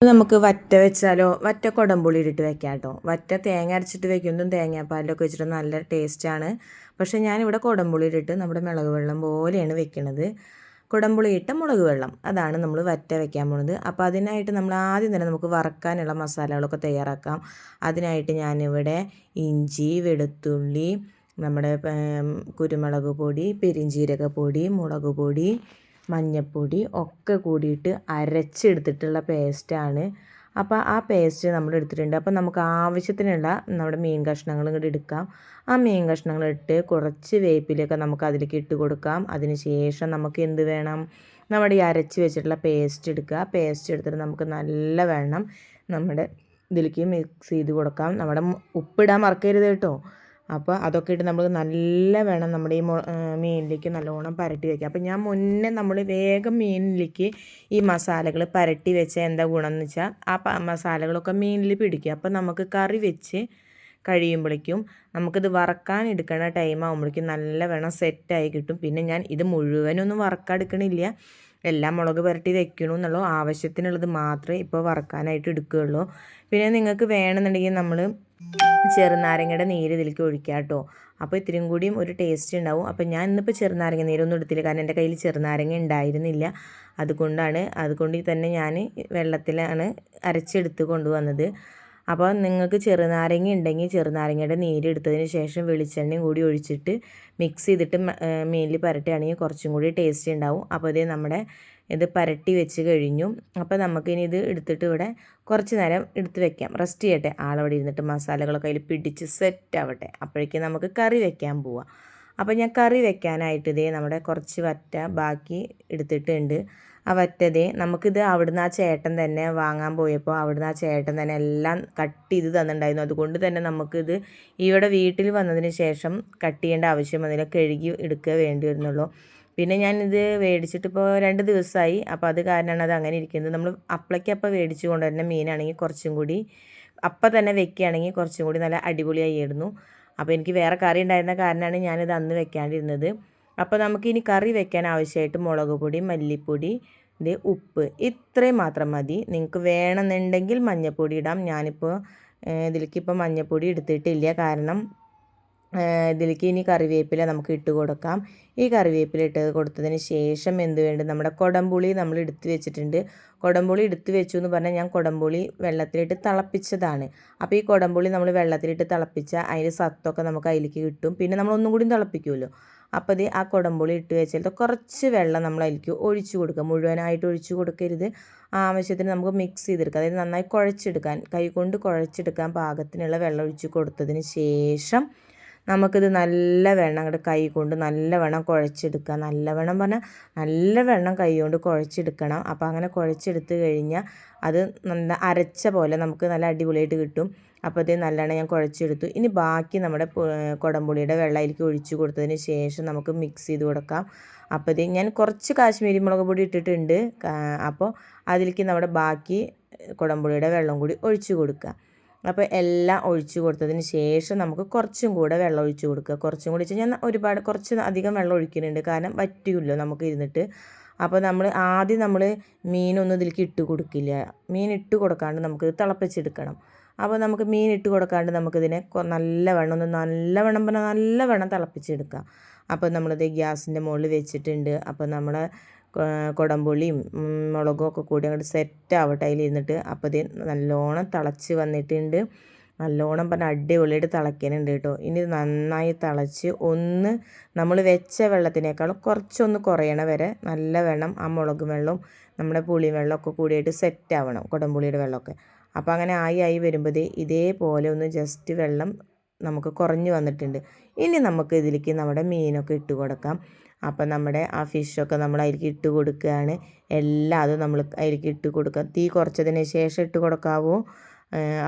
നമുക്ക് വറ്റ വെച്ചാലോ വറ്റ കുടംപുളി ഇട്ടിട്ട് വെക്കാം കേട്ടോ. വറ്റ തേങ്ങ അരച്ചിട്ട് വെക്കുന്നതും തേങ്ങാപ്പാലിലൊക്കെ വെച്ചിട്ട് നല്ല ടേസ്റ്റാണ്. പക്ഷേ ഞാനിവിടെ കുടംപുളി ഇട്ടിട്ട് നമ്മുടെ മുളക് വെള്ളം പോലെയാണ് വെക്കുന്നത് കുടംപുളി ഇട്ട മുളക് വെള്ളം അതാണ് നമ്മൾ വറ്റ വെക്കാൻ പോകുന്നത് അപ്പോൾ അതിനായിട്ട് നമ്മൾ ആദ്യം തന്നെ നമുക്ക് വറക്കാനുള്ള മസാലകളൊക്കെ തയ്യാറാക്കാം. അതിനായിട്ട് ഞാനിവിടെ ഇഞ്ചി വെളുത്തുള്ളി നമ്മുടെ കുരുമുളക് പൊടി പെരിഞ്ചീരക പൊടി മുളക് പൊടി മഞ്ഞൾപ്പൊടി ഒക്കെ കൂടിയിട്ട് അരച്ചെടുത്തിട്ടുള്ള പേസ്റ്റാണ്. അപ്പോൾ ആ പേസ്റ്റ് നമ്മൾ എടുത്തിട്ടുണ്ട്. അപ്പോൾ നമുക്ക് ആവശ്യത്തിനുള്ള നമ്മുടെ മീൻ കഷ്ണങ്ങൾ ഇങ്ങോട്ട് എടുക്കാം. ആ മീൻ കഷ്ണങ്ങൾ ഇട്ട് കുറച്ച് വേപ്പിലൊക്കെ നമുക്ക് അതിലേക്ക് ഇട്ട് കൊടുക്കാം. അതിന് ശേഷം നമുക്ക് എന്ത് വേണം? നമ്മുടെ ഈ അരച്ച് വെച്ചിട്ടുള്ള പേസ്റ്റ് എടുക്കുക. പേസ്റ്റ് എടുത്തിട്ട് നമുക്ക് നല്ല വേണം നമ്മുടെ ഇതിലേക്ക് മിക്സ് ചെയ്ത് കൊടുക്കാം. നമ്മുടെ ഉപ്പിടാൻ മറക്കരുത് കേട്ടോ. അപ്പോൾ അതൊക്കെ ഇട്ട് നമ്മൾ നല്ല വേണം നമ്മുടെ ഈ മീനിലേക്ക് നല്ലോണം പരട്ടി വയ്ക്കുക അപ്പോൾ ഞാൻ മുന്നേ നമ്മൾ വേഗം മീനിലേക്ക് ഈ മസാലകൾ പരട്ടി വെച്ച എന്താ ഗുണം എന്ന് വെച്ചാൽ ആ മസാലകളൊക്കെ മീനിൽ പിടിക്കുക. അപ്പോൾ നമുക്ക് കറി വെച്ച് കഴിയുമ്പോഴേക്കും നമുക്കിത് വറക്കാൻ എടുക്കുന്ന ടൈം ആകുമ്പോഴേക്കും നല്ല വേണം സെറ്റായി കിട്ടും. പിന്നെ ഞാൻ ഇത് മുഴുവനൊന്നും വറക്കാൻ എടുക്കണില്ല. എല്ലാം മുളക് പുരട്ടി വെക്കണു എന്നുള്ള. ആവശ്യത്തിനുള്ളത് മാത്രമേ ഇപ്പോൾ വറക്കാനായിട്ട് എടുക്കുകയുള്ളൂ. പിന്നെ നിങ്ങൾക്ക് വേണമെന്നുണ്ടെങ്കിൽ നമ്മൾ ചെറുനാരങ്ങയുടെ നീര് ഇതിലേക്ക് ഒഴിക്കുക കേട്ടോ. അപ്പോൾ ഇത്തിരിയും കൂടിയും ഒരു ടേസ്റ്റ് ഉണ്ടാവും. അപ്പോൾ ഞാൻ ഇന്നിപ്പോൾ ചെറുനാരങ്ങ നീരൊന്നും എടുത്തില്ല. കാരണം എന്റെ കയ്യിൽ ചെറുനാരങ്ങ ഉണ്ടായിരുന്നില്ല. അതുകൊണ്ടാണ് അതുകൊണ്ട് തന്നെ ഞാൻ വെള്ളത്തിലാണ് അരച്ചെടുത്ത് കൊണ്ടുവന്നത്. അപ്പോൾ നിങ്ങൾക്ക് ചെറുനാരങ്ങ ഉണ്ടെങ്കിൽ ചെറുനാരങ്ങയുടെ നീര് എടുത്തതിന് ശേഷം വെളിച്ചെണ്ണയും കൂടി ഒഴിച്ചിട്ട് മിക്സ് ചെയ്തിട്ട് മീനിൽ പരട്ടുകയാണെങ്കിൽ കുറച്ചും കൂടി ടേസ്റ്റ് ഉണ്ടാവും. അപ്പോൾ ഇതേ നമ്മുടെ ഇത് പരട്ടി വെച്ച് കഴിഞ്ഞു. അപ്പോൾ നമുക്കിനി ഇത് എടുത്തിട്ട് ഇവിടെ കുറച്ച് നേരം എടുത്ത് വെക്കാം. റെസ്റ്റ് ചെയ്യട്ടെ. ആളവിടെ ഇരുന്നിട്ട് മസാലകളൊക്കെ അതിൽ പിടിച്ച് സെറ്റ് ആവട്ടെ. അപ്പോഴേക്കും നമുക്ക് കറി വെക്കാൻ പോവാം. അപ്പോൾ ഞാൻ കറി വെക്കാനായിട്ട് ഇതേ നമ്മുടെ കുറച്ച് വറ്റ ബാക്കി എടുത്തിട്ടുണ്ട്. വറ്റതേ നമുക്കിത് അവിടുന്ന് ആ ചേട്ടൻ തന്നെ വാങ്ങാൻ പോയപ്പോൾ അവിടുന്ന് ആ ചേട്ടൻ തന്നെ എല്ലാം കട്ട് ചെയ്ത് തന്നിട്ടുണ്ടായിരുന്നു. അതുകൊണ്ട് തന്നെ നമുക്കിത് ഇവിടെ വീട്ടിൽ വന്നതിന് ശേഷം കട്ട് ചെയ്യേണ്ട ആവശ്യം വന്നില്ല. കഴുകി എടുക്കുക വേണ്ടി വരുന്നുള്ളൂ. പിന്നെ ഞാനിത് മേടിച്ചിട്ട് ഇപ്പോൾ രണ്ട് ദിവസമായി. അപ്പോൾ അത് കാരണമാണ് അത് അങ്ങനെ ഇരിക്കുന്നത്. നമ്മൾ അപ്പളയ്ക്കപ്പം മേടിച്ച് കൊണ്ടുവരുന്ന മീനാണെങ്കിൽ കുറച്ചും കൂടി അപ്പം തന്നെ വെക്കുകയാണെങ്കിൽ കുറച്ചും കൂടി നല്ല അടിപൊളിയായിരുന്നു. അപ്പോൾ എനിക്ക് വേറെ കറി ഉണ്ടായിരുന്ന കാരണമാണ് ഞാനിത് അന്ന് വെക്കാണ്ടിരുന്നത്. അപ്പോൾ നമുക്കിനി കറി വെക്കാൻ ആവശ്യമായിട്ട് മുളക് പൊടി മല്ലിപ്പൊടി ഇത് ഉപ്പ് ഇത്രയും മാത്രം മതി. നിങ്ങൾക്ക് വേണമെന്നുണ്ടെങ്കിൽ മഞ്ഞൾപ്പൊടി ഇടാം. ഞാനിപ്പോൾ ഇതിലേക്ക് ഇപ്പോൾ മഞ്ഞൾപ്പൊടി എടുത്തിട്ടില്ല. കാരണം ഇതിലേക്ക് ഇനി കറിവേപ്പില നമുക്ക് ഇട്ട് കൊടുക്കാം. ഈ കറിവേപ്പില ഇട്ട് കൊടുത്തതിന് ശേഷം എന്ത് വേണ്ട നമ്മുടെ കൊടംപുളി നമ്മൾ എടുത്ത് വെച്ചിട്ടുണ്ട്. കൊടംപുളി എടുത്ത് വെച്ചു എന്ന് പറഞ്ഞാൽ ഞാൻ കൊടംപുളി വെള്ളത്തിലിട്ട് തിളപ്പിച്ചതാണ്. അപ്പോൾ ഈ കൊടംപുളി നമ്മൾ വെള്ളത്തിലിട്ട് തിളപ്പിച്ച അതിന്റെ സത്തൊക്കെ നമുക്ക് അതിലേക്ക് കിട്ടും. പിന്നെ നമ്മൾ ഒന്നും കൂടി തിളപ്പിക്കുമല്ലോ. അപ്പോൾ അത് ആ കുടംപുളി ഇട്ട് വെച്ചിട്ട് കുറച്ച് വെള്ളം നമ്മൾ അതിലേക്ക് ഒഴിച്ചു കൊടുക്കുക. മുഴുവനായിട്ട് ഒഴിച്ചു കൊടുക്കരുത്. ആവശ്യത്തിന് നമുക്ക് മിക്സ് ചെയ്തെടുക്കുക അതായത് നന്നായി കുഴച്ചെടുക്കാൻ കൈകൊണ്ട് കുഴച്ചെടുക്കാൻ പാകത്തിനുള്ള വെള്ളം ഒഴിച്ച് കൊടുത്തതിന് ശേഷം നമുക്കിത് നല്ല വെണ്ണം അങ്ങോട്ട് കൈ കൊണ്ട് നല്ല വെണ്ണം കുഴച്ചെടുക്കുക. നല്ല വെണ്ണം പറഞ്ഞാൽ നല്ല വെണ്ണം കൈ കൊണ്ട് കുഴച്ചെടുക്കണം. അപ്പോൾ അങ്ങനെ കുഴച്ചെടുത്ത് കഴിഞ്ഞാൽ അത് നല്ല അരച്ച പോലെ നമുക്ക് നല്ല അടിപൊളിയായിട്ട് കിട്ടും. അപ്പോൾ ഇത് നല്ലോണം ഞാൻ കുഴച്ചെടുത്തു. ഇനി ബാക്കി നമ്മുടെ കുടംപുളിയുടെ വെള്ളം അതിലേക്ക് ഒഴിച്ചു കൊടുത്തതിന് ശേഷം നമുക്ക് മിക്സ് ചെയ്ത് കൊടുക്കാം. അപ്പോൾ ഇത് ഞാൻ കുറച്ച് കാശ്മീരി മുളക് പൊടി ഇട്ടിട്ടുണ്ട്. അപ്പോൾ അതിലേക്ക് നമ്മുടെ ബാക്കി കുടംപുളിയുടെ വെള്ളം കൂടി ഒഴിച്ചു കൊടുക്കുക. അപ്പോൾ എല്ലാം ഒഴിച്ചു കൊടുത്തതിന് ശേഷം നമുക്ക് കുറച്ചും കൂടെ വെള്ളം ഒഴിച്ചു കൊടുക്കുക. കുറച്ചും കൂടി വെച്ചാൽ ഞാൻ ഒരുപാട് കുറച്ച് അധികം വെള്ളം ഒഴിക്കുന്നുണ്ട്. കാരണം പറ്റില്ലല്ലോ നമുക്ക് ഇരുന്നിട്ട്. അപ്പോൾ നമ്മൾ ആദ്യം നമ്മൾ മീനൊന്നും ഇതിലേക്ക് ഇട്ട് കൊടുക്കില്ല. മീൻ ഇട്ട് കൊടുക്കാണ്ട് നമുക്ക് തിളപ്പിച്ചെടുക്കണം. അപ്പോൾ നമുക്ക് മീൻ ഇട്ട് കൊടുക്കാണ്ട് നമുക്കിതിനെ നല്ല വെള്ളം ഒന്ന് നല്ല വെള്ളം പറഞ്ഞാൽ നല്ല വെള്ളം തിളപ്പിച്ചെടുക്കാം അപ്പോൾ നമ്മളിത് ഗ്യാസിന്റെ മുകളിൽ വെച്ചിട്ടുണ്ട്. അപ്പോൾ നമ്മൾ കുടംപുളിയും മുളകും ഒക്കെ കൂടി അങ്ങോട്ട് സെറ്റ് ആവട്ടെ അതിൽ ഇരുന്നിട്ട് അപ്പോൾ ഇത് നല്ലോണം തിളച്ച് വന്നിട്ടുണ്ട്. നല്ലോണം പറഞ്ഞാൽ അടിപൊളിയായിട്ട് തിളയ്ക്കാനുണ്ട് കേട്ടോ. ഇനി നന്നായി തിളച്ച് ഒന്ന് നമ്മൾ വെച്ച വെള്ളത്തിനേക്കാളും കുറച്ചൊന്ന് കുറയണ വരെ നല്ല വെള്ളം ആ മുളക് വെള്ളവും നമ്മുടെ പുളി വെള്ളമൊക്കെ കൂടിയിട്ട് സെറ്റ് ആവണം കുടംപുളിയുടെ വെള്ളമൊക്കെ. അപ്പോൾ അങ്ങനെ ആയി ആയി വരുമ്പോൾ ഇതേപോലെ ഒന്ന് ജസ്റ്റ് വെള്ളം നമുക്ക് കുറഞ്ഞു വന്നിട്ടുണ്ട്. ഇനി നമുക്ക് ഇതിലേക്ക് നമ്മുടെ മീനൊക്കെ ഇട്ട് കൊടുക്കാം. അപ്പം നമ്മുടെ ആ ഫിഷൊക്കെ നമ്മൾ അതിലേക്ക് ഇട്ട് കൊടുക്കുകയാണ്. എല്ലാം അതും നമ്മൾ അതിലേക്ക് ഇട്ട് കൊടുക്കുക തീ കുറച്ചതിന് ശേഷം ഇട്ട് കൊടുക്കാവൂ.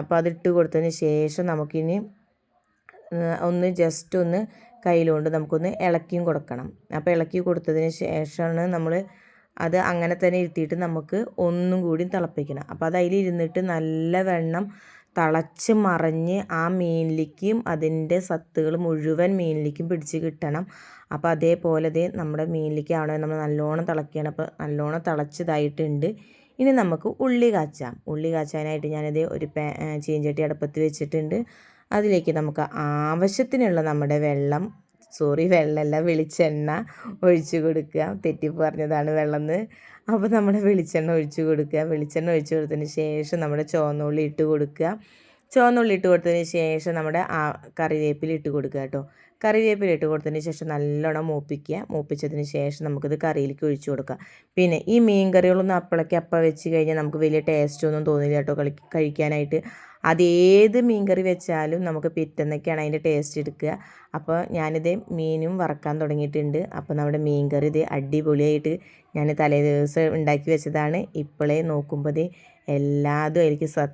അപ്പോൾ ഇട്ട് കൊടുത്തതിന് ശേഷം നമുക്കിനി ഒന്ന് ജസ്റ്റ് ഒന്ന് കയ്യിലുകൊണ്ട് നമുക്കൊന്ന് ഇളക്കിയും കൊടുക്കണം. അപ്പോൾ ഇളക്കി കൊടുത്തതിന് ശേഷമാണ് നമ്മൾ അത് അങ്ങനെ തന്നെ ഇരുത്തിയിട്ട് നമുക്ക് ഒന്നും കൂടി തിളപ്പിക്കണം. അപ്പോൾ അത് അതിലിരുന്നിട്ട് നല്ല വെണ്ണം തിളച്ച് മറിഞ്ഞ് ആ മീനിലേക്കും അതിന്റെ സത്തുകൾ മുഴുവൻ മീനിലേക്കും പിടിച്ച് കിട്ടണം. അപ്പോൾ അതേപോലെ ദേ നമ്മുടെ മീനിലേക്ക് അവിടെ നമ്മൾ നല്ലോണം തിളക്കുകയാണ് അപ്പോൾ നല്ലോണം തിളച്ചതായിട്ടുണ്ട്. ഇനി നമുക്ക് ഉള്ളി കാച്ചാം. ഉള്ളി കാച്ചാനായിട്ട് ഞാനിത് ഒരു പേ ചീഞ്ചട്ടി അടുപ്പത്ത് വെച്ചിട്ടുണ്ട്. അതിലേക്ക് നമുക്ക് ആവശ്യത്തിനുള്ള നമ്മുടെ വെള്ളം സോറി വെള്ളമല്ല വെളിച്ചെണ്ണ ഒഴിച്ചു കൊടുക്കുക. തെറ്റി പറഞ്ഞതാണ് വെള്ളം എന്ന് അപ്പോൾ നമ്മുടെ വെളിച്ചെണ്ണ ഒഴിച്ചു കൊടുക്കുക. വെളിച്ചെണ്ണ ഒഴിച്ചു കൊടുത്തതിന് ശേഷം നമ്മുടെ ചുവന്നുള്ളി ഇട്ട് കൊടുക്കുക. ചുവന്നുള്ളി ഇട്ട് കൊടുത്തതിന് ശേഷം നമ്മുടെ ആ കറിവേപ്പില ഇട്ട് കൊടുക്കുക കേട്ടോ. കറിവേപ്പില ഇട്ട് കൊടുത്തതിന് ശേഷം നല്ലോണം മൂപ്പിക്കുക. മൂപ്പിച്ചതിന് ശേഷം നമുക്കിത് കറിയിലേക്ക് ഒഴിച്ചു കൊടുക്കാം പിന്നെ ഈ മീൻ കറികളൊന്നും അപ്പളൊക്കെ അപ്പം വെച്ച് കഴിഞ്ഞാൽ നമുക്ക് വലിയ ടേസ്റ്റ് ഒന്നും തോന്നില്ല കേട്ടോ കളി കഴിക്കാനായിട്ട്. അത് മീൻകറി മീൻ കറി വെച്ചാലും നമുക്ക് പിറ്റന്നൊക്കെയാണ് അതിന്റെ ടേസ്റ്റ് എടുക്കുക. അപ്പോൾ ഞാനിത് മീനും വറക്കാൻ തുടങ്ങിയിട്ടുണ്ട്. അപ്പോൾ നമ്മുടെ മീൻ കറി ഇത് അടിപൊളിയായിട്ട് ഞാൻ തലേ ദിവസം ഉണ്ടാക്കി വെച്ചതാണ്. ഇപ്പോഴേ നോക്കുമ്പോൾ എല്ലാതും എനിക്ക് സ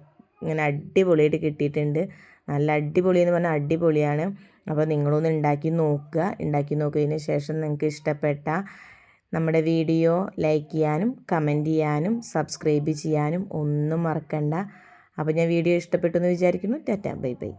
ഇങ്ങനെ അടിപൊളിയായിട്ട് കിട്ടിയിട്ടുണ്ട്. നല്ല അടിപൊളി എന്ന് പറഞ്ഞാൽ അടിപൊളിയാണ്. അപ്പോൾ നിങ്ങളൊന്ന് ഉണ്ടാക്കി നോക്കുക. ഉണ്ടാക്കി നോക്കിയതിന് ശേഷം നിങ്ങൾക്ക് ഇഷ്ടപ്പെട്ട നമ്മുടെ വീഡിയോ ലൈക്ക് ചെയ്യാനും കമന്റ് ചെയ്യാനും സബ്സ്ക്രൈബ് ചെയ്യാനും ഒന്നും മറക്കണ്ട. അപ്പോൾ ഞാൻ വീഡിയോ ഇഷ്ടപ്പെട്ടു എന്ന് വിചാരിക്കുന്നു. Tata bye bye.